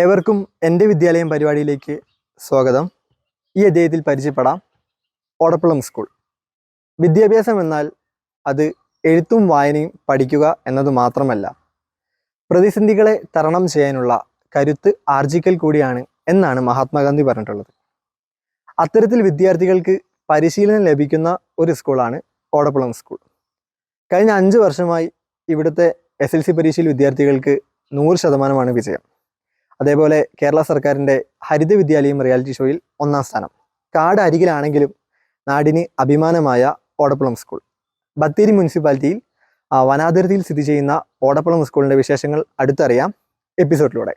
ഏവർക്കും എന്റെ വിദ്യാലയം പരിപാടിയിലേക്ക് സ്വാഗതം. ഈ അധ്യായത്തിൽ പരിചയപ്പെടാം. ഓടപ്പുളം സ്കൂൾ. വിദ്യാഭ്യാസം എന്നാൽ അത് എഴുത്തും വായനയും പഠിക്കുക എന്നത് മാത്രമല്ല. പ്രതിസന്ധികളെ തരണം ചെയ്യാനുള്ള കരുത്ത് ആർജിക്കൽ കൂടിയാണ് എന്നാണ് മഹാത്മാഗാന്ധി പറഞ്ഞിട്ടുള്ളത്. അത്തരത്തിൽ വിദ്യാർത്ഥികൾക്ക് പരിശീലനം ലഭിക്കുന്ന ഒരു സ്കൂളാണ് ഓടപ്പുളം സ്കൂൾ. കഴിഞ്ഞ അഞ്ച് വർഷമായി ഇവിടുത്തെ എസ് എൽ സി പരീക്ഷയിൽ വിദ്യാർത്ഥികൾക്ക് നൂറ് ശതമാനമാണ് വിജയം. അതേപോലെ കേരള സർക്കാരിന്റെ ഹരിത വിദ്യാലയം റിയാലിറ്റി ഷോയിൽ ഒന്നാം സ്ഥാനം. കാട് അരികിലാണെങ്കിലും നാടിന് അഭിമാനമായ ഓടപ്പുളം സ്കൂൾ. ബത്തേരി മുനിസിപ്പാലിറ്റിയിൽ വനാതിർത്തിയിൽ സ്ഥിതി ചെയ്യുന്ന ഓടപ്പുളം സ്കൂളിന്റെ വിശേഷങ്ങൾ അടുത്തറിയാം എപ്പിസോഡിലൂടെ.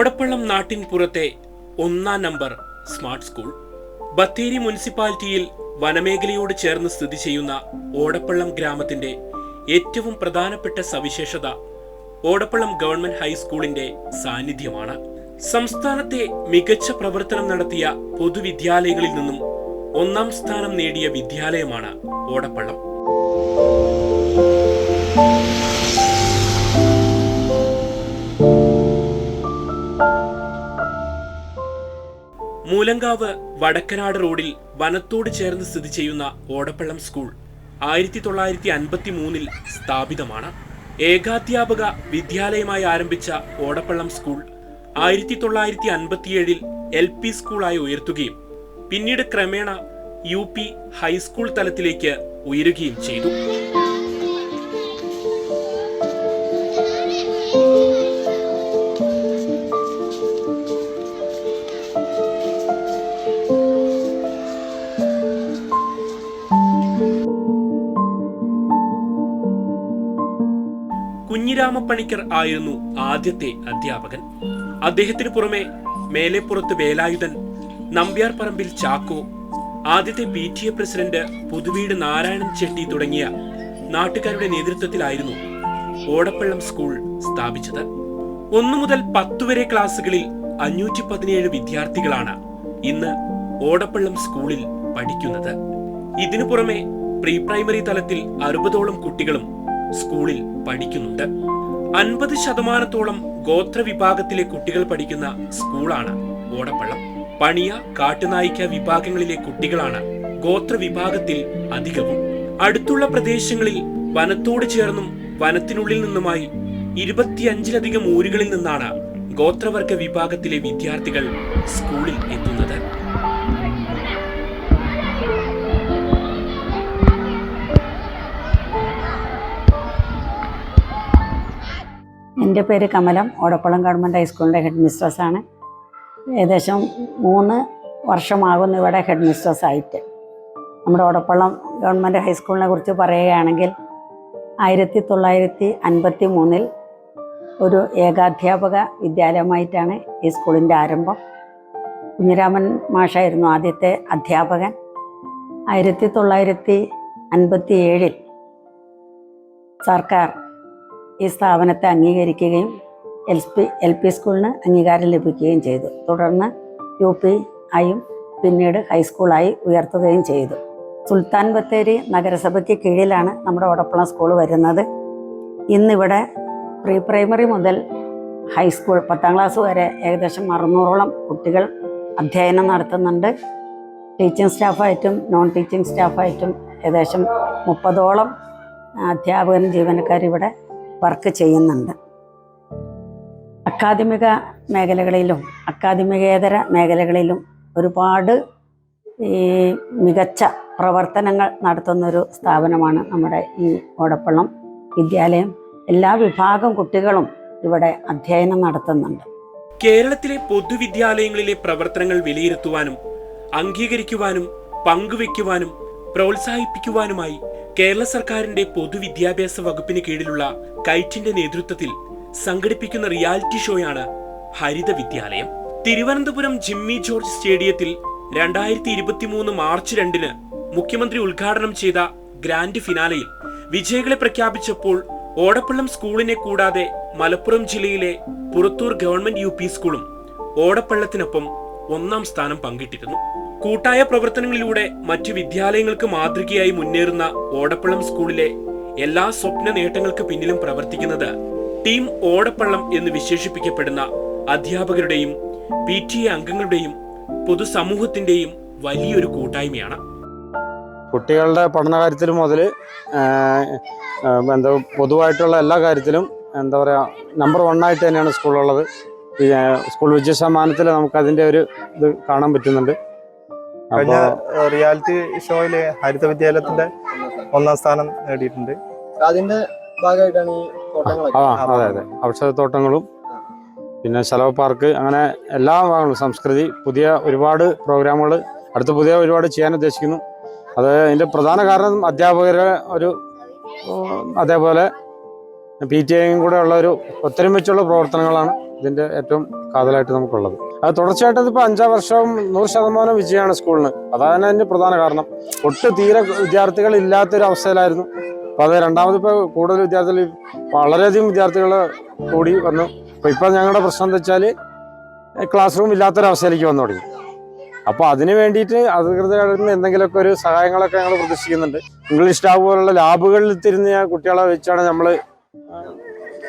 ഓടപ്പള്ളം നാട്ടിൻ പുറത്തെ ഒന്നാം നമ്പർ സ്മാർട്ട് സ്കൂൾ. ബത്തേരി മുനിസിപ്പാലിറ്റിയിൽ വനമേഖലയോട് ചേർന്ന് സ്ഥിതി ചെയ്യുന്ന ഓടപ്പള്ളം ഗ്രാമത്തിന്റെ ഏറ്റവും പ്രധാനപ്പെട്ട സവിശേഷത ഓടപ്പള്ളം ഗവൺമെന്റ് ഹൈസ്കൂളിന്റെ സാന്നിധ്യമാണ്. സംസ്ഥാനത്തെ മികച്ച പ്രവർത്തനം നടത്തിയ പൊതുവിദ്യാലയങ്ങളിൽ നിന്നും ഒന്നാം സ്ഥാനം നേടിയ വിദ്യാലയമാണ് ഓടപ്പള്ളം. മൂലങ്കാവ് വടക്കനാട് റോഡിൽ വനത്തോട് ചേർന്ന് സ്ഥിതി ചെയ്യുന്ന ഓടപ്പള്ളം സ്കൂൾ ആയിരത്തി തൊള്ളായിരത്തി അൻപത്തി മൂന്നിൽ സ്ഥാപിതമാണ്. ഏകാധ്യാപക വിദ്യാലയമായി ആരംഭിച്ച ഓടപ്പള്ളം സ്കൂൾ ആയിരത്തി തൊള്ളായിരത്തി അൻപത്തിയേഴിൽ എൽ പി സ്കൂളായി ഉയർത്തുകയും പിന്നീട് ക്രമേണ യു പി ഹൈസ്കൂൾ തലത്തിലേക്ക് ഉയരുകയും ചെയ്തു. കുഞ്ഞിരാമപ്പണിക്കർ ആയിരുന്നു ആദ്യത്തെ അധ്യാപകൻ. അദ്ദേഹത്തിന് പുറമെ മേലെപ്പുറത്ത് വേലായുധൻ നമ്പ്യാർ പറമ്പിൽ ചാക്കോ ആദ്യത്തെ P T A president Puthuveedu Narayanan Chetty തുടങ്ങിയ നാട്ടുകാരുടെ നേതൃത്വത്തിലായിരുന്നു ഓടപ്പള്ളം സ്കൂൾ സ്ഥാപിച്ചത്. ഒന്നു മുതൽ പത്തു വരെ ക്ലാസ്സുകളിൽ അഞ്ഞൂറ്റി പതിനേഴ് വിദ്യാർത്ഥികളാണ് ഇന്ന് ഓടപ്പള്ളം സ്കൂളിൽ പഠിക്കുന്നത്. ഇതിനു പുറമെ പ്രീ പ്രൈമറി തലത്തിൽ അറുപതോളം കുട്ടികളും സ്കൂളിൽ പഠിക്കുന്നുണ്ട്. അൻപത് ശതമാനത്തോളം ഗോത്രവിഭാഗത്തിലെ കുട്ടികൾ പഠിക്കുന്ന സ്കൂളാണ് ഓടപ്പള്ളം. പണിയ കാട്ടുനായിക്ക വിഭാഗങ്ങളിലെ കുട്ടികളാണ് ഗോത്രവിഭാഗത്തിൽ അധികവും. അടുത്തുള്ള പ്രദേശങ്ങളിൽ വനത്തോട് ചേർന്നും വനത്തിനുള്ളിൽ നിന്നുമായി ഇരുപത്തിയഞ്ചിലധികം ഊരുകളിൽ നിന്നാണ് ഗോത്രവർഗ വിഭാഗത്തിലെ വിദ്യാർത്ഥികൾ സ്കൂളിൽ എത്തുന്നത്. എന്റെ പേര് കമലം ഓടക്കുളം ഗവൺമെന്റ് ഹൈസ്കൂളിന്റെ ഹെഡ് മിസ്ട്രസ് ആണ് ഏകദേശം മൂന്ന് വർഷമാകുന്നു ഇവിടെ ഹെഡ് മിസ്ട്രസ് ആയിട്ട് നമ്മുടെ ഓടക്കുളം ഗവൺമെന്റ് ഹൈസ്കൂളിനെ കുറിച്ച് പറയുകയാണെങ്കിൽ ആയിരത്തി തൊള്ളായിരത്തി അൻപത്തി മൂന്നിൽ ഒരു ഏകാധ്യാപക വിദ്യാലയമായിട്ടാണ് ഈ സ്കൂളിന്റെ ആരംഭം. കുഞ്ഞിരാമൻ മാഷായിരുന്നു ആദ്യത്തെ അധ്യാപകൻ. ആയിരത്തി തൊള്ളായിരത്തി അൻപത്തി ഏഴിൽ സർക്കാർ ഈ സ്ഥാപനത്തെ അംഗീകരിക്കുകയും എൽ പി എൽ പി സ്കൂളിന് അംഗീകാരം ലഭിക്കുകയും ചെയ്തു. തുടർന്ന് യു പി ആയും പിന്നീട് ഹൈസ്കൂളായി ഉയർത്തുകയും ചെയ്തു. സുൽത്താൻ ബത്തേരി നഗരസഭയ്ക്ക് കീഴിലാണ് നമ്മുടെ ഓടപ്പുള സ്കൂൾ വരുന്നത്. ഇന്നിവിടെ പ്രീ പ്രൈമറി മുതൽ ഹൈസ്കൂൾ പത്താം ക്ലാസ് വരെ ഏകദേശം അറുന്നൂറോളം കുട്ടികൾ അധ്യയനം നടത്തുന്നുണ്ട്. ടീച്ചിങ് സ്റ്റാഫായിട്ടും നോൺ ടീച്ചിങ് സ്റ്റാഫായിട്ടും ഏകദേശം മുപ്പതോളം അധ്യാപകരും ജീവനക്കാരും ഇവിടെ വർക്ക് ചെയ്യുന്നുണ്ട്. അക്കാദമിക മേഖലകളിലും അക്കാദമികേതര മേഖലകളിലും ഒരുപാട് ഈ മികച്ച പ്രവർത്തനങ്ങൾ നടത്തുന്നൊരു സ്ഥാപനമാണ് നമ്മുടെ ഈ ഓടപ്പള്ളം വിദ്യാലയം. എല്ലാ വിഭാഗം കുട്ടികളും ഇവിടെ അധ്യയനം നടത്തുന്നുണ്ട്. കേരളത്തിലെ പൊതുവിദ്യാലയങ്ങളിലെ പ്രവർത്തനങ്ങൾ വിലയിരുത്തുവാനും അംഗീകരിക്കുവാനും പങ്കുവെക്കുവാനും പ്രോത്സാഹിപ്പിക്കുവാനുമായി കേരള സർക്കാരിന്റെ പൊതുവിദ്യാഭ്യാസ വകുപ്പിന് കീഴിലുള്ള കൈറ്റിന്റെ നേതൃത്വത്തിൽ സംഘടിപ്പിക്കുന്ന റിയാലിറ്റി ഷോയാണ് ഹരിത വിദ്യാലയം. തിരുവനന്തപുരം ജിമ്മി ജോർജ് സ്റ്റേഡിയത്തിൽ രണ്ടായിരത്തി ഇരുപത്തിമൂന്ന് മാർച്ച് രണ്ടിന് മുഖ്യമന്ത്രി ഉദ്ഘാടനം ചെയ്ത ഗ്രാൻഡ് ഫിനാലയിൽ വിജയികളെ പ്രഖ്യാപിച്ചപ്പോൾ ഓടപ്പള്ളം സ്കൂളിനെ കൂടാതെ മലപ്പുറം ജില്ലയിലെ പുറത്തൂർ ഗവൺമെന്റ് യു സ്കൂളും ഓടപ്പള്ളത്തിനൊപ്പം ഒന്നാം സ്ഥാനം പങ്കിട്ടിരുന്നു. കൂട്ടായ പ്രവർത്തനങ്ങളിലൂടെ മറ്റു വിദ്യാലയങ്ങൾക്ക് മാതൃകയായി മുന്നേറുന്ന ഓടപ്പള്ളം സ്കൂളിലെ എല്ലാ സ്വപ്ന നേട്ടങ്ങൾക്ക് പിന്നിലും പ്രവർത്തിക്കുന്നത് ടീം ഓടപ്പള്ളം എന്ന് വിശേഷിപ്പിക്കപ്പെടുന്ന അധ്യാപകരുടെയും പി ടി അംഗങ്ങളുടെയും പൊതുസമൂഹത്തിന്റെയും വലിയൊരു കൂട്ടായ്മയാണ്. കുട്ടികളുടെ പഠന കാര്യത്തിൽ മുതൽ എന്താ പൊതുവായിട്ടുള്ള എല്ലാ കാര്യത്തിലും എന്താ പറയുക നമ്പർ വൺ ആയിട്ട് തന്നെയാണ് സ്കൂളുള്ളത്. സ്കൂൾ വിജയശതമാനത്തിൽ നമുക്ക് നമുക്കതിന്റെ ഒരു ഇത് കാണാൻ പറ്റുന്നുണ്ട്. കഴിഞ്ഞ റിയാലിറ്റി ഷോയിൽ ഹരിത വിദ്യാലയത്തിന്റെ ഒന്നാം സ്ഥാനം നേടിയിട്ടുണ്ട്. അതിന്റെ ഭാഗമായിട്ടാണ് ഈ ആ അതെ അതെ. ഔഷധത്തോട്ടങ്ങളും പിന്നെ ശലഭ പാർക്ക് അങ്ങനെ എല്ലാ ഭാഗങ്ങളും സംസ്കൃതി പുതിയ ഒരുപാട് പ്രോഗ്രാമുകൾ അടുത്ത പുതിയ ഒരുപാട് ചെയ്യാൻ ഉദ്ദേശിക്കുന്നു. അത് അതിന്റെ പ്രധാന കാരണം അധ്യാപകരെ ഒരു അതേപോലെ പി ടി എയും കൂടെ ഉള്ള ഒരു ഒത്തൊരുമിച്ചുള്ള പ്രവർത്തനങ്ങളാണ് ഇതിന്റെ ഏറ്റവും കാതലായിട്ട് നമുക്കുള്ളത്. അത് തുടർച്ചയായിട്ട് ഇപ്പോൾ അഞ്ചാം വർഷവും നൂറ് ശതമാനം വിജയമാണ് സ്കൂളിന്. അതാണ് അതിന്റെ പ്രധാന കാരണം. ഒട്ട് തീരെ വിദ്യാർത്ഥികൾ ഇല്ലാത്തൊരു അവസ്ഥയിലായിരുന്നു അപ്പോൾ അത് രണ്ടാമത് ഇപ്പോൾ കൂടുതൽ വിദ്യാർത്ഥികൾ വളരെയധികം വിദ്യാർത്ഥികൾ കൂടി വന്നു. അപ്പോൾ ഇപ്പം ഞങ്ങളുടെ പ്രശ്നം എന്താ വെച്ചാൽ ക്ലാസ് റൂം ഇല്ലാത്തൊരവസ്ഥയിലേക്ക് വന്നു തുടങ്ങി. അപ്പോൾ അതിന് വേണ്ടിയിട്ട് അധികൃതരിൽ നിന്ന് എന്തെങ്കിലുമൊക്കെ ഒരു സഹായങ്ങളൊക്കെ ഞങ്ങൾ പ്രതീക്ഷിക്കുന്നുണ്ട്. ഇംഗ്ലീഷ് സ്റ്റാഫ് പോലുള്ള ലാബുകളിൽ തിരുന്ന കുട്ടികളെ വെച്ചാണ് നമ്മൾ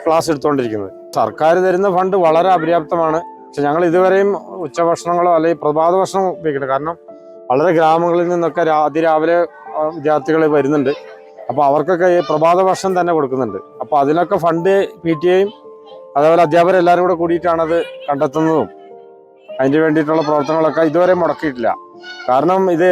ക്ലാസ് എടുത്തുകൊണ്ടിരിക്കുന്നത് സർക്കാർ തരുന്ന ഫണ്ട് വളരെ അപര്യാപ്തമാണ്. പക്ഷെ ഞങ്ങൾ ഇതുവരെയും ഉച്ചഭക്ഷണങ്ങളോ അല്ലെങ്കിൽ പ്രഭാത ഭക്ഷണം ഉപയോഗിക്കുന്നത് കാരണം വളരെ ഗ്രാമങ്ങളിൽ നിന്നൊക്കെ അതിരാവിലെ വിദ്യാർത്ഥികൾ വരുന്നുണ്ട്. അപ്പോൾ അവർക്കൊക്കെ ഈ പ്രഭാത ഭക്ഷണം തന്നെ കൊടുക്കുന്നുണ്ട്. അപ്പോൾ അതിനൊക്കെ ഫണ്ട് പി ടി എയും അതേപോലെ അധ്യാപകർ എല്ലാവരും കൂടെ കൂടിയിട്ടാണ് അത് കണ്ടെത്തുന്നതും. അതിന് വേണ്ടിയിട്ടുള്ള പ്രവർത്തനങ്ങളൊക്കെ ഇതുവരെ മുടക്കിയിട്ടില്ല. കാരണം ഇത്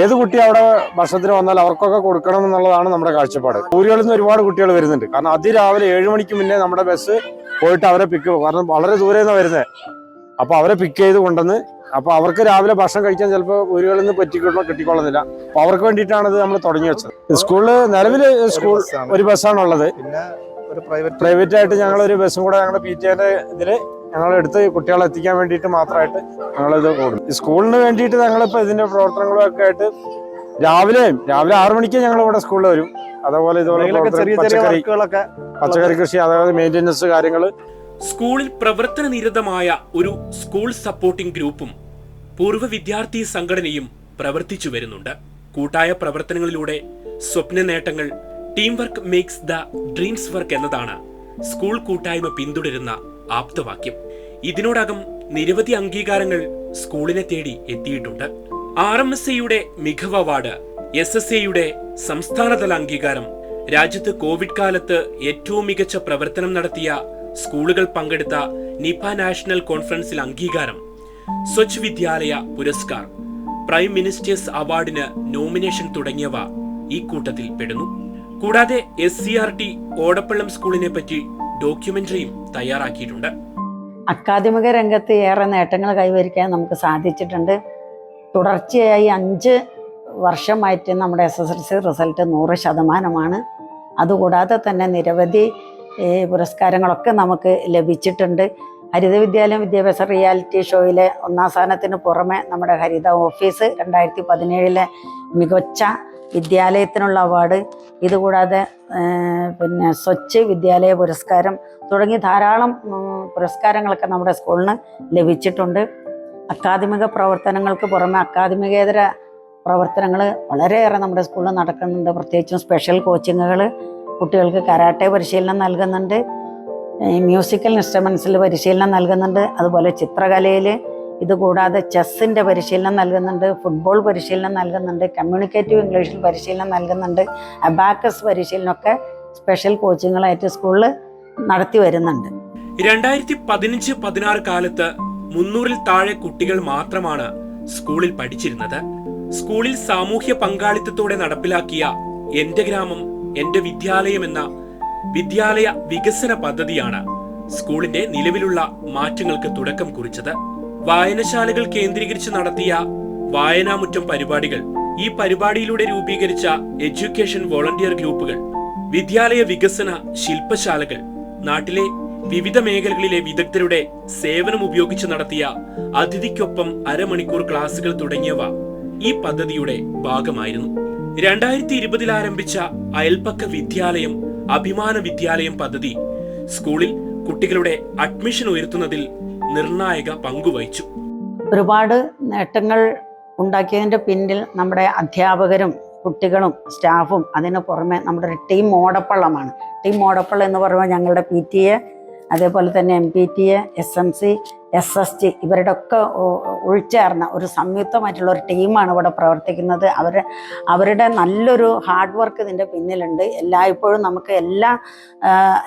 ഏത് കുട്ടി അവിടെ ഭക്ഷണത്തിന് വന്നാൽ അവർക്കൊക്കെ കൊടുക്കണം എന്നുള്ളതാണ് നമ്മുടെ കാഴ്ചപ്പാട്. ഊരുകളിൽ നിന്ന് ഒരുപാട് കുട്ടികൾ വരുന്നുണ്ട്. കാരണം അതിരാവിലെ ഏഴ് മണിക്ക് മുന്നേ നമ്മുടെ ബസ് പോയിട്ട് അവരെ പിക്ക് കാരണം വളരെ ദൂരെ നിന്നാണ് വരുന്നത്. അപ്പോൾ അവരെ പിക്ക് ചെയ്ത് കൊണ്ടുവന്ന് അപ്പോൾ അവർക്ക് രാവിലെ ഭക്ഷണം കഴിക്കാൻ ചിലപ്പോൾ വീടുകളിൽ നിന്ന് പറ്റിക്കൊള്ളോ കിട്ടിക്കൊള്ളുന്നില്ല അപ്പോൾ അവർക്ക് വേണ്ടിയിട്ടാണ് ഇത് നമ്മൾ തുടങ്ങി വെച്ചത്. സ്കൂളിൽ നിലവിൽ സ്കൂൾ ഒരു ബസ്സാണുള്ളത് പ്രൈവറ്റ് ആയിട്ട് ഞങ്ങൾ ഒരു ബസ്സും കൂടെ ഞങ്ങളുടെ പി ടി എന്റെ ഇതിൽ ഞങ്ങൾ എടുത്ത് കുട്ടികളെ എത്തിക്കാൻ വേണ്ടിയിട്ട് മാത്രമായിട്ട് ഞങ്ങളിത് കൂടും സ്കൂളിന് വേണ്ടിയിട്ട് ഞങ്ങളിപ്പോൾ ഇതിന്റെ പ്രവർത്തനങ്ങളും ഒക്കെ ആയിട്ട് രാവിലെയും രാവിലെ ആറു മണിക്ക് ഞങ്ങൾ ഇവിടെ സ്കൂളിൽ വരും. അതേപോലെ ഇതുപോലെ പച്ചക്കറി പച്ചക്കറി കൃഷി അതായത് മെയിന്റെനൻസ് കാര്യങ്ങൾ സ്കൂളിൽ പ്രവർത്തന നിരതമായ ഒരു സ്കൂൾ സപ്പോർട്ടിംഗ് ഗ്രൂപ്പും പൂർവ വിദ്യാർത്ഥി സംഘടനയും പ്രവർത്തിച്ചു വരുന്നുണ്ട്. കൂട്ടായ പ്രവർത്തനങ്ങളിലൂടെ സ്വപ്ന നേട്ടങ്ങൾ team work makes the dreams work എന്നതാണ് സ്കൂൾ കൂട്ടായ്മ പിന്തുടരുന്ന ആപ്തവാക്യം. ഇതിനോടകം നിരവധി അംഗീകാരങ്ങൾ സ്കൂളിനെ തേടി എത്തിയിട്ടുണ്ട്. ആർ എം എസ് എയുടെ മികവ് അവാർഡ് എസ് എസ് എയുടെ സംസ്ഥാനതല അംഗീകാരം രാജ്യത്ത് കോവിഡ് കാലത്ത് ഏറ്റവും മികച്ച പ്രവർത്തനം നടത്തിയ സ്കൂളുകൾ പങ്കെടുത്ത നിപ നാഷണൽ കോൺഫറൻസിൽ അംഗീകാരം. സ്വച്ഛ് വിദ്യാലയ പുരസ്കാർ. പ്രൈം മിനിസ്റ്റേഴ്സ് അവാർഡിന് നോമിനേഷൻ തുടങ്ങിയവ ഈ കൂട്ടത്തിൽ പെടുന്നു. കൂടാതെ S C R T Odappallam സ്കൂളിനെ പറ്റി ഡോക്യുമെന്ററിയും തയ്യാറാക്കിയിട്ടുണ്ട്. അക്കാദമിക രംഗത്ത് ഏറെ നേട്ടങ്ങൾ കൈവരിക്കാൻ നമുക്ക് സാധിച്ചിട്ടുണ്ട്. തുടർച്ചയായി അഞ്ച് വർഷമായിട്ട് നമ്മുടെ S S L C result നൂറ് ശതമാനമാണ്. അതുകൂടാതെ തന്നെ നിരവധി പുരസ്കാരങ്ങളൊക്കെ നമുക്ക് ലഭിച്ചിട്ടുണ്ട്. ഹരിത വിദ്യാലയം വിദ്യാഭ്യാസ റിയാലിറ്റി ഷോയിലെ ഒന്നാം സ്ഥാനത്തിന് പുറമെ നമ്മുടെ ഹരിത ഓഫീസ് രണ്ടായിരത്തി പതിനേഴിലെ മികച്ച വിദ്യാലയത്തിനുള്ള അവാർഡ്. ഇതുകൂടാതെ പിന്നെ സ്വച്ഛ് വിദ്യാലയ പുരസ്കാരം തുടങ്ങി ധാരാളം പുരസ്കാരങ്ങളൊക്കെ നമ്മുടെ സ്കൂളിന് ലഭിച്ചിട്ടുണ്ട്. അക്കാദമിക പ്രവർത്തനങ്ങൾക്ക് പുറമെ അക്കാദമികേതര പ്രവർത്തനങ്ങൾ വളരെയേറെ നമ്മുടെ സ്കൂളിൽ നടക്കുന്നുണ്ട്. പ്രത്യേകിച്ചും സ്പെഷ്യൽ കോച്ചിങ്ങുകൾ കുട്ടികൾക്ക് കരാട്ടെ പരിശീലനം നൽകുന്നുണ്ട്. മ്യൂസിക്കൽ ഇൻസ്ട്രുമെൻസിൽ പരിശീലനം നൽകുന്നുണ്ട്. അതുപോലെ ചിത്രകലയിൽ ഇതുകൂടാതെ ചെസ്സിന്റെ പരിശീലനം നൽകുന്നുണ്ട്. ഫുട്ബോൾ പരിശീലനം നൽകുന്നുണ്ട്. കമ്മ്യൂണിക്കേറ്റീവ് ഇംഗ്ലീഷിൽ പരിശീലനം നൽകുന്നുണ്ട്. അബാക്കസ് പരിശീലനമൊക്കെ സ്പെഷ്യൽ കോച്ചിങ്ങുകളായിട്ട് സ്കൂളിൽ നടത്തി വരുന്നുണ്ട്. രണ്ടായിരത്തി പതിനഞ്ച് പതിനാറ് കാലത്ത് മുന്നൂറിൽ താഴെ കുട്ടികൾ മാത്രമാണ് സ്കൂളിൽ പഠിച്ചിരുന്നത്. സ്കൂളിൽ സാമൂഹ്യ പങ്കാളിത്തത്തോടെ നടപ്പിലാക്കിയ എന്റെ ഗ്രാമം എന്റെ വിദ്യാലയം എന്ന വിദ്യാലയ വികസന പദ്ധതിയാണ് സ്കൂളിന്റെ നിലവിലുള്ള മാറ്റങ്ങൾക്ക് തുടക്കം കുറിച്ചത്. വായനശാലകൾ കേന്ദ്രീകരിച്ച് നടത്തിയ വായനാമുറ്റം പരിപാടികൾ ഈ പരിപാടിയിലൂടെ രൂപീകരിച്ച എഡ്യൂക്കേഷൻ വോളണ്ടിയർ ഗ്രൂപ്പുകൾ വിദ്യാലയ വികസന ശില്പശാലകൾ നാട്ടിലെ വിവിധ മേഖലകളിലെ വിദഗ്ധരുടെ സേവനം ഉപയോഗിച്ച് നടത്തിയ അതിഥിക്കൊപ്പം അരമണിക്കൂർ ക്ലാസുകൾ തുടങ്ങിയവ ഈ പദ്ധതിയുടെ ഭാഗമായിരുന്നു. രണ്ടായിരത്തി ഇരുപതിൽ ആരംഭിച്ച അയൽപ്പക്ക വിദ്യാലയം അഭിമാന വിദ്യാലയം പദ്ധതി സ്കൂളിൽ കുട്ടികളുടെ അഡ്മിഷൻ ഉയർത്തുന്നതിൽ നിർണായക പങ്കുവഹിച്ചു. ഒരുപാട് നേട്ടങ്ങൾ ഉണ്ടാക്കിയതിന്റെ പിന്നിൽ നമ്മുടെ അധ്യാപകരും കുട്ടികളും സ്റ്റാഫും അതിന് പുറമെ നമ്മുടെ ടീം ഓടപ്പള്ളമാണ് ടീം ഓടപ്പള്ളം എന്ന് പറയുമ്പോൾ ഞങ്ങളുടെ പി ടി എ അതേപോലെ തന്നെ M P T A S M C S S T ഇവരുടെ ഒക്കെ ഉൾച്ചേർന്ന ഒരു സംയുക്തമായിട്ടുള്ള ഒരു ടീമാണ് ഇവിടെ പ്രവർത്തിക്കുന്നത്. അവർ അവരുടെ നല്ലൊരു ഹാർഡ് വർക്ക് ഇതിന്റെ പിന്നിലുണ്ട്. എല്ലായ്പ്പോഴും നമുക്ക് എല്ലാ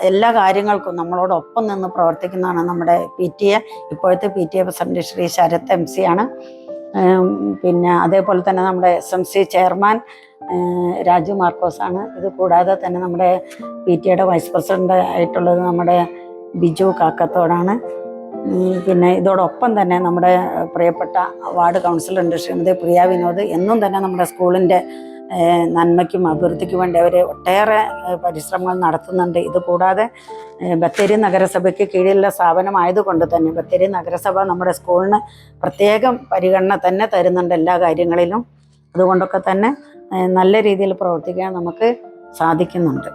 എല്ലാ കാര്യങ്ങൾക്കും നമ്മളോടൊപ്പം നിന്ന് പ്രവർത്തിക്കുന്നതാണ് നമ്മുടെ പി ടി എ ഇപ്പോഴത്തെ P T A president Shri Sarath M C ആണ്. പിന്നെ അതേപോലെ തന്നെ നമ്മുടെ S M C chairman Raju Markose ആണ്. ഇത് കൂടാതെ തന്നെ നമ്മുടെ പി ടി എയുടെ വൈസ് പ്രസിഡന്റ് ആയിട്ടുള്ളത് നമ്മുടെ ബിജു കാക്കത്തോടാണ്. പിന്നെ ഇതോടൊപ്പം തന്നെ നമ്മുടെ പ്രിയപ്പെട്ട വാർഡ് കൗൺസിലറുണ്ട് ശ്രീമതി പ്രിയ വിനോദ്. എന്നും തന്നെ നമ്മുടെ സ്കൂളിന്റെ നന്മയ്ക്കും അഭിവൃദ്ധിക്കും വേണ്ടി അവർ ഒട്ടേറെ പരിശ്രമങ്ങൾ നടത്തുന്നുണ്ട്. ഇതുകൂടാതെ ബത്തേരി നഗരസഭയ്ക്ക് കീഴിലുള്ള സ്ഥാപനമായതുകൊണ്ട് തന്നെ ബത്തേരി നഗരസഭ നമ്മുടെ സ്കൂളിന് പ്രത്യേകം പരിഗണന തന്നെ തരുന്നുണ്ട് എല്ലാ കാര്യങ്ങളിലും. അതുകൊണ്ടൊക്കെ തന്നെ നല്ല രീതിയിൽ പ്രവർത്തിക്കാൻ നമുക്ക് സാധിക്കുന്നുണ്ട്.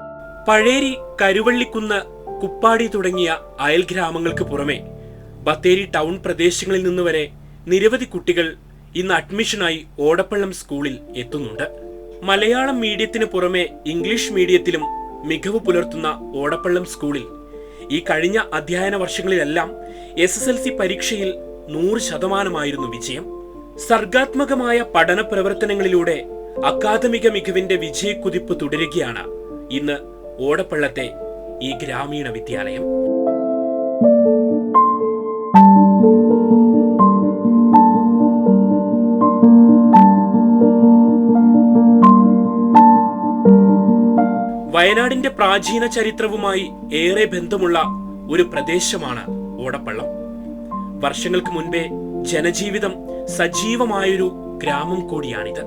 പഴേരി കരുവള്ളിക്കുന്ന് കുപ്പാടി തുടങ്ങിയ അയൽ ഗ്രാമങ്ങൾക്ക് പുറമെ ബത്തേരി ടൗൺ പ്രദേശങ്ങളിൽ നിന്ന് വരെ നിരവധി കുട്ടികൾ ഇന്ന് അഡ്മിഷനായി ഓടപ്പള്ളം സ്കൂളിൽ എത്തുന്നുണ്ട്. മലയാളം മീഡിയത്തിന് പുറമെ ഇംഗ്ലീഷ് മീഡിയത്തിലും മികവ് പുലർത്തുന്ന ഓടപ്പള്ളം സ്കൂളിൽ ഈ കഴിഞ്ഞ അധ്യയന വർഷങ്ങളിലെല്ലാം എസ് എസ് എൽ സി പരീക്ഷയിൽ നൂറ് ശതമാനമായിരുന്നു വിജയം. സർഗാത്മകമായ പഠന പ്രവർത്തനങ്ങളിലൂടെ അക്കാദമിക മികവിന്റെ വിജയക്കുതിപ്പ് തുടരുകയാണ് ഇന്ന് ഓടപ്പള്ളത്തെ ഈ ഗ്രാമീണ വിദ്യാലയം. വയനാടിന്റെ പ്രാചീന ചരിത്രവുമായി ഏറെ ബന്ധമുള്ള ഒരു പ്രദേശമാണ് ഓടപ്പള്ളം. വർഷങ്ങൾക്ക് മുൻപേ ജനജീവിതം സജീവമായൊരു ഗ്രാമം കൂടിയാണിത്.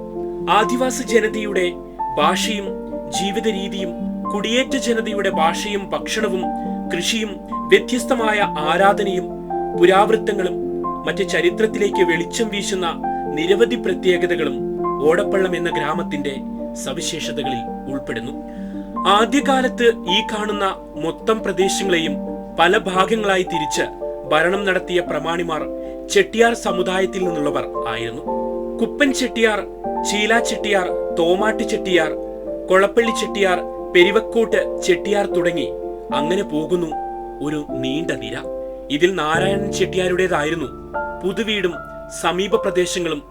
ആദിവാസി ജനതയുടെ ഭാഷയും ജീവിത രീതിയും കുടിയേറ്റ ജനതയുടെ ഭാഷയും ഭക്ഷണവും കൃഷിയും വ്യത്യസ്തമായ ആരാധനയും പുരാവൃത്തങ്ങളും മറ്റ് ചരിത്രത്തിലേക്ക് വെളിച്ചം വീശുന്ന നിരവധി പ്രത്യേകതകളും ഓടപ്പള്ളം എന്ന ഗ്രാമത്തിന്റെ സവിശേഷതകളിൽ ഉൾപ്പെടുന്നു. ആദ്യകാലത്ത് ഈ കാണുന്ന മൊത്തം പ്രദേശങ്ങളെയും പല ഭാഗങ്ങളായി തിരിച്ച് ഭരണം നടത്തിയ പ്രമാണിമാർ ചെട്ടിയാർ സമുദായത്തിൽ നിന്നുള്ളവർ ആയിരുന്നു. കുപ്പൻ ചെട്ടിയാർ ചീല ചെട്ടിയാർ തോമാട്ടി ചെട്ടിയാർ കൊളപ്പള്ളി ചെട്ടിയാർ പെരിവക്കോട്ട് ചെട്ടിയാർ തുടങ്ങി. അങ്ങനെ പോകുന്നു ഒരു നീണ്ട നിര. ഇതിൽ നാരായണൻ ചെട്ടിയാരുടേതായിരുന്നു. പുതുവീടും സമീപ പ്രദേശങ്ങളും.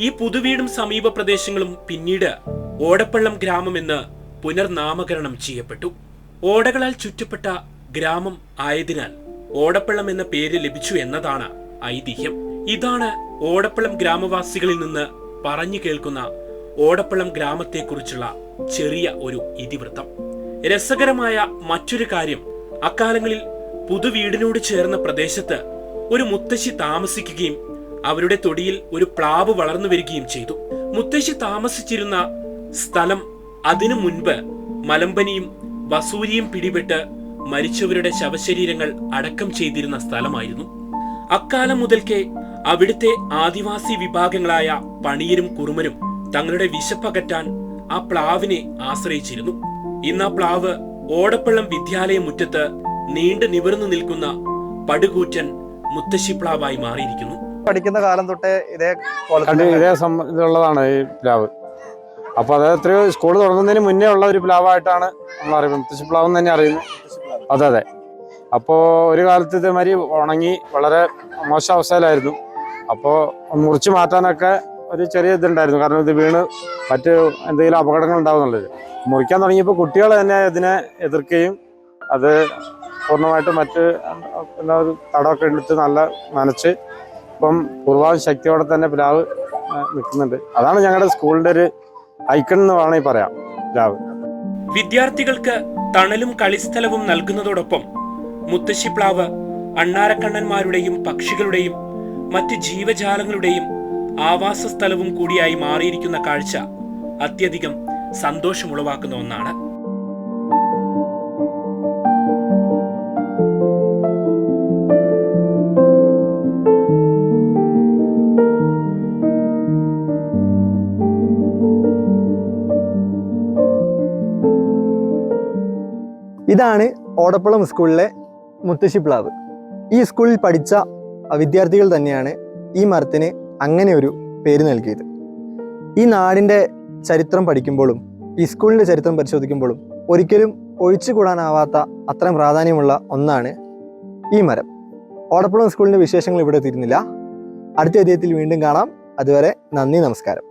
ഈ പുതുവീടും സമീപ പ്രദേശങ്ങളും പിന്നീട് ഓടപ്പള്ളം ഗ്രാമം എന്ന് പുനർനാമകരണം ചെയ്യപ്പെട്ടു. ഓടകളാൽ ചുറ്റപ്പെട്ട ഗ്രാമം ആയതിനാൽ ഓടപ്പള്ളം എന്ന പേര് ലഭിച്ചു എന്നതാണ് ഐതിഹ്യം. ഇതാണ് ഓടപ്പള്ളം ഗ്രാമവാസികളിൽ നിന്ന് പറഞ്ഞു കേൾക്കുന്ന ഓടപ്പള്ളം ഗ്രാമത്തെക്കുറിച്ചുള്ള ചെറിയ ഒരു ഇതിവൃത്തം. രസകരമായ മറ്റൊരു കാര്യം അക്കാലങ്ങളിൽ പുതുവീടിനോട് ചേർന്ന പ്രദേശത്ത് ഒരു മുത്തശ്ശി താമസിക്കുകയും അവരുടെ തൊടിയിൽ ഒരു പ്ലാവ് വളർന്നു വരികയും ചെയ്തു. മുത്തശ്ശി താമസിച്ചിരുന്ന സ്ഥലം അതിനു മുൻപ് മലമ്പനിയും വസൂരിയും പിടിപെട്ട് മരിച്ചവരുടെ ശവശരീരങ്ങൾ അടക്കം ചെയ്തിരുന്ന സ്ഥലമായിരുന്നു. അക്കാലം മുതൽക്കേ അവിടുത്തെ ആദിവാസി വിഭാഗങ്ങളായ പണിയരും കുറുമരും തങ്ങളുടെ വിശപ്പകറ്റാൻ ആ പ്ലാവിനെ ആശ്രയിച്ചിരുന്നു. ഇന്ന് ആ പ്ലാവ് ഓടപ്പള്ളം വിദ്യാലയ മുറ്റത്ത് നീണ്ടു നിവർന്നു നിൽക്കുന്ന പടുകൂറ്റൻ മുത്തശ്ശി പ്ലാവായി മാറിയിരിക്കുന്നു. പഠിക്കുന്ന കാലം തൊട്ടേ ഇതേ ഇതേ ഇതുള്ളതാണ് ഈ പ്ലാവ്. അപ്പൊ അത് എത്രയോ സ്കൂൾ തുടങ്ങുന്നതിന് മുന്നേ ഉള്ള ഒരു പ്ലാവായിട്ടാണ് നമ്മൾ അറിയുന്നത്. മുത്തശ്ശി പ്ലാവ് എന്ന് തന്നെ അറിയുന്നു അതെ അതെ. അപ്പോൾ ഒരു കാലത്ത് ഇതേമാതിരി ഉണങ്ങി വളരെ മോശം അവസ്ഥയിലായിരുന്നു. അപ്പോൾ മുറിച്ച് മാറ്റാനൊക്കെ ഒരു ചെറിയ ഇതുണ്ടായിരുന്നു. കാരണം ഇത് വീണ് മറ്റ് എന്തെങ്കിലും അപകടങ്ങൾ ഉണ്ടാവുന്നുള്ളത് മുറിക്കാൻ തുടങ്ങിയപ്പോൾ കുട്ടികൾ തന്നെ ഇതിനെ എതിർക്കുകയും അത് പൂർണമായിട്ട് മറ്റ് പിന്നെ ഒരു തടമൊക്കെ എടുത്ത് നല്ല നനച്ച് ഇപ്പം പൂർവാധികം ശക്തിയോടെ തന്നെ പ്ലാവ് നിൽക്കുന്നുണ്ട്. അതാണ് ഞങ്ങളുടെ സ്കൂളിന്റെ ഒരു ഐക്കൺ എന്ന് വേണമെങ്കിൽ പറയാം. പ്ലാവ് വിദ്യാർത്ഥികൾക്ക് തണലും കളിസ്ഥലവും നൽകുന്നതോടൊപ്പം മുത്തശ്ശിപ്ലാവ് അണ്ണാരക്കണ്ണന്മാരുടെയും പക്ഷികളുടെയും മറ്റ് ജീവജാലങ്ങളുടെയും ആവാസ സ്ഥലവും കൂടിയായി മാറിയിരിക്കുന്ന കാഴ്ച അത്യധികം സന്തോഷമുളവാക്കുന്ന ഒന്നാണ്. ഇതാണ് ഓടപ്പളം സ്കൂളിലെ മുത്തശ്ശി പ്ലാവ്. ഈ സ്കൂളിൽ പഠിച്ച വിദ്യാർത്ഥികൾ തന്നെയാണ് ഈ മരത്തിന് അങ്ങനെ ഒരു പേര് നൽകിയത്. ഈ നാടിന്റെ ചരിത്രം പഠിക്കുമ്പോഴും ഈ സ്കൂളിന്റെ ചരിത്രം പരിശോധിക്കുമ്പോഴും ഒരിക്കലും ഒഴിച്ചുകൂടാനാവാത്ത അത്രയും പ്രാധാന്യമുള്ള ഒന്നാണ് ഈ മരം. ഓടപ്പുളം സ്കൂളിന്റെ വിശേഷങ്ങൾ ഇവിടെ തീരുന്നില്ല. അടുത്ത അദ്ദേഹത്തിൽ വീണ്ടും കാണാം. അതുവരെ നന്ദി നമസ്കാരം.